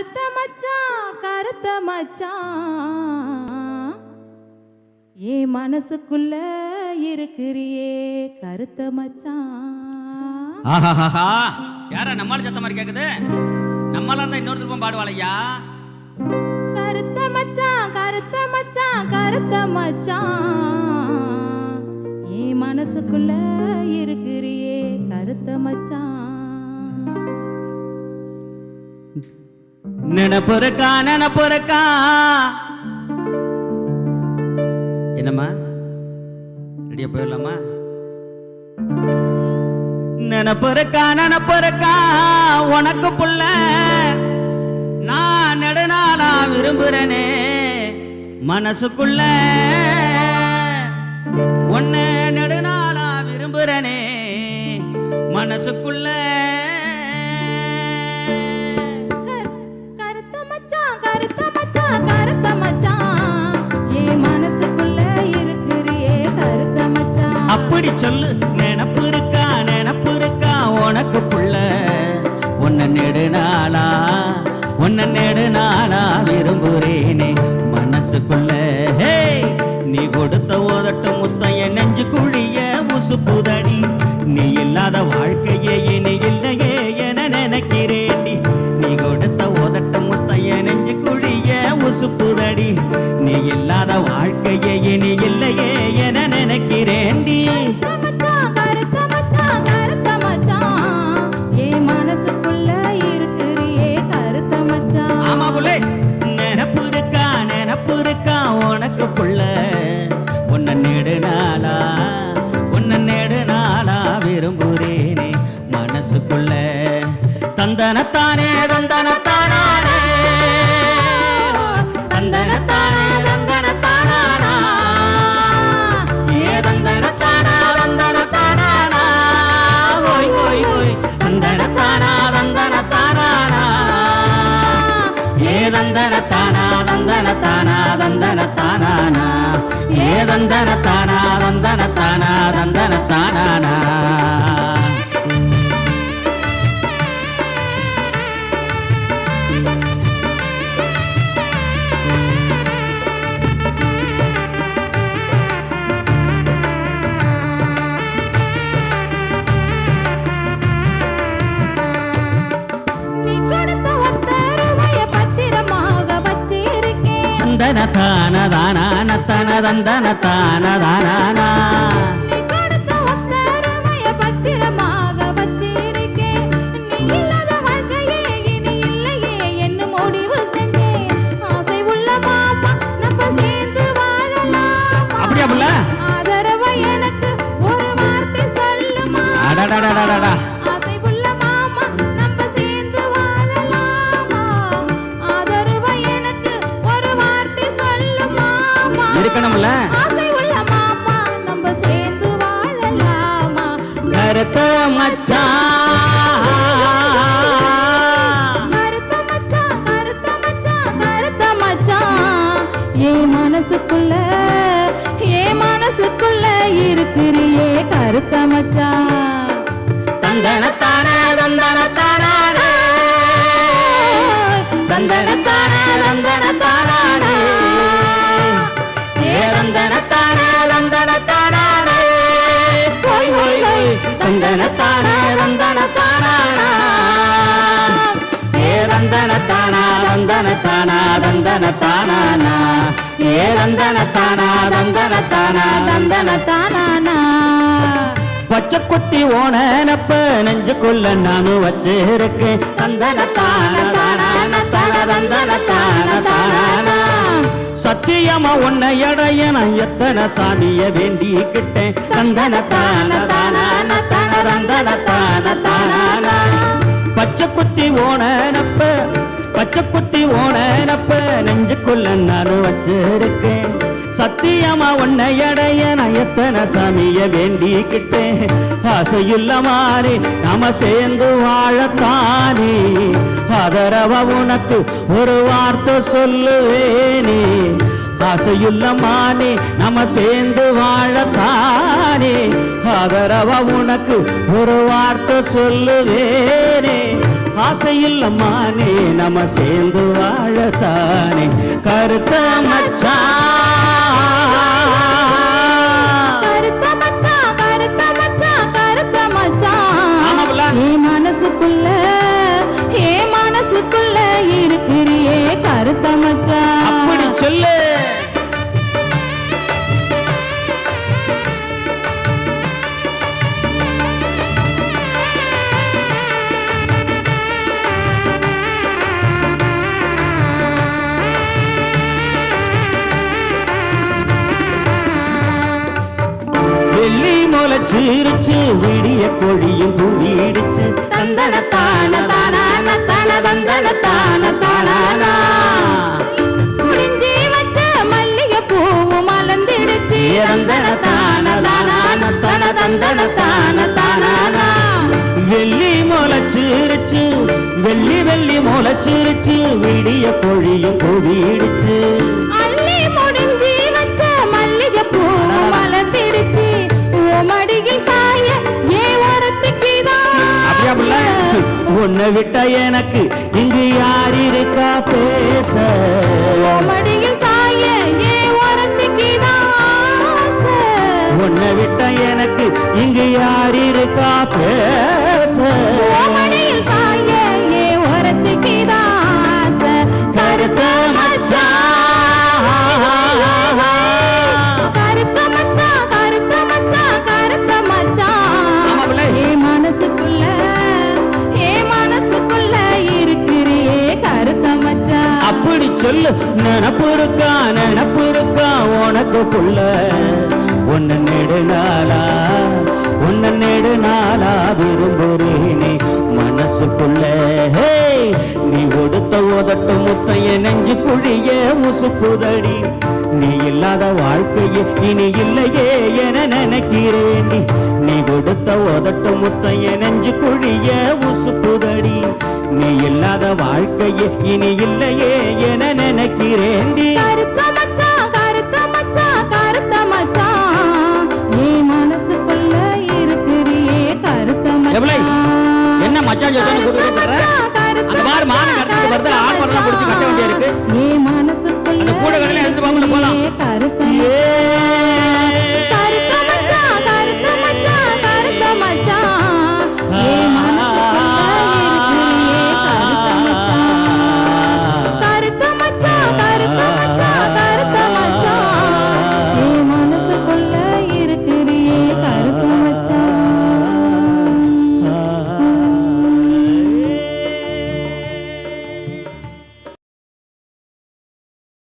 கருத்த மச்சான் கருத்த மச்சான் ஏ மனசுக்குள்ள இருக்கிறியே கருத்த மச்சான் ஆஹாஹாஹா. யாரா நம்மால சத்த மாதிரி கேக்குது? நம்மளாம் இருந்தா இன்னொரு திருப்பம் பாடுவாளையா? கருத்த மச்சான் கருத்த மச்சான் கருத்த மச்சான் ஏ மனசுக்குள்ள இருக்கிறியே கருத்த மச்சான் நினப்பு இருக்கா என்னம்மா? ரெடியா போயிடலாமா? நினப்பு இருக்கா உனக்கு புள்ள. நான் நெடுநாளா விரும்புறனே மனசுக்குள்ள. உன்ன நெடுநாளா விரும்புறனே மனசுக்குள்ள. சொல்லு. நினப்பு இருக்கா நினப்பு இருக்கா? உனக்கு புள்ள. உன்னை நெடுநாளா உன்னை நெடுநாளா விரும்புறேனே மனசுக்குள்ள. ஹே நீ கொடுத்த ஓதட்ட முத்தம் நெஞ்சு குழிய முசுப்புதடி நீ இல்லாத வாழ்க்கையே இனி இல்லையே என நினைக்கிறேன் நீ கொடுத்த ஓதட்ட முத்தம் நெஞ்சு குழிய முசுப்புதடி நீ இல்லாத வாழ்க்கையே இனி இல்லையே தந்தனத்தானே தந்தனத்தானே தந்தனத்தானே தந்தனத்தானா ஏ தந்தனத்தானா தந்தனத்தானா ஓய் ஓய் ஓய் தந்தனத்தானா தந்தனத்தானா ஏ தந்தன தானா தந்தன தானா தந்தன தானானா ஏ தந்தன தானா தந்தன செஞ்சேன் ஆசை உள்ள மாமா நம்ம சேர்ந்து வாழலாமா அப்படியா எனக்கு ஒரு வார்த்தை சொல்லுமா அடடடடடடா மச்சான். கருத்த மச்சான் என் மனசுக்குள்ள என் மனசுக்குள்ள இருக்கிறியே கருத்த மச்சான். தந்தன தானே தந்தன தானானே தந்தன தானே தந்தன தானானே ஏ தந்தன தானே தந்தன தானா தந்தன தானா தந்தன தானானா ஏ தந்தன தானா தந்தன தானா தந்தன தானானா பச்சை குத்தி ஓனப்ப நெஞ்சுக்குள்ள நானும் வச்சிருக்கேன். தந்தன தான தான தான தந்தன தான தானா சத்தியமா உன்னை அடைய நான் எத்தனை சாமிய வேண்டிக்கிட்டேன். தந்தன தான தான தான தந்தன தான தானா பச்சை குத்தி ஓனப்ப பச்சை குத்தி ஓனப்ப நெஞ்சுக்குள்ள நானும் வச்சிருக்கேன். சத்தியமா உன்னை அடைய நான் எத்தனை சாமிய வேண்டிக்கிட்டேன். ஆசையுள்ள மாறி நாம சேர்ந்து வாழத்தானே. ஆதரவ உனக்கு ஒரு வார்த்தை சொல்லுவேனே. ஆசையுள்ள மானே நம்ம சேர்ந்து வாழத்தானே. ஆதரவ உனக்கு ஒரு வார்த்தை சொல்லுவேனே. ஆசையில்லம்மானே நம்ம சேர்ந்து வாழத்தானே. கருத்த மச்சான். வெள்ளி முளைச்சிருச்சு விடிய கொழியும் குவிடிச்சு தந்தன தான தானான தன தந்தன தான தானானா. முடிஞ்சி வச்ச மல்லிகை பூவும் மலர்ந்திடுச்சு. தந்தன தான தானான தன தந்தன தான தானானா. வெள்ளி முளைச்சிருச்சு வெள்ளி வெள்ளி முளைச்சிருச்சு விடிய கொழியும் குவிடிச்சு உன்னை விட்ட எனக்கு இங்கு யார் இருக்கா பேச? அப்படி சொல்லு உனக்கு புள்ள உன்னை நெடுநாளா உன்னை நெடுநாளா விரும்புறேனே மனசுக்குள்ள. ஹே நீ கொடுத்த உதட்டு முத்தைய நெஞ்சு குழிய உசுப்புதடி நீ இல்லாத வாழ்க்கையே இனி இல்லையே என நினைக்கிறேன் நீ. கொடுத்த உதட்டு முத்தைய நெஞ்சு குழிய உசுப்புதடி நீ இல்லாத வாழ்க்கையே இனி இல்லையே என நினைக்கிறேன் நீ. கருத்த மச்சான் கருத்த மச்சான் கருத்த மச்சான் நீ மனசுக்குள்ள இருக்கிறியே கருத்த எவ்வளை? மச்சான் என்ன மச்சான் கருத்த அந்த மாதிரி மச்சான், கட்டிட்டு வருது, ஆழ்வாரெல்லாம் பிடிச்சு கட்ட வேண்டியா இருக்கு.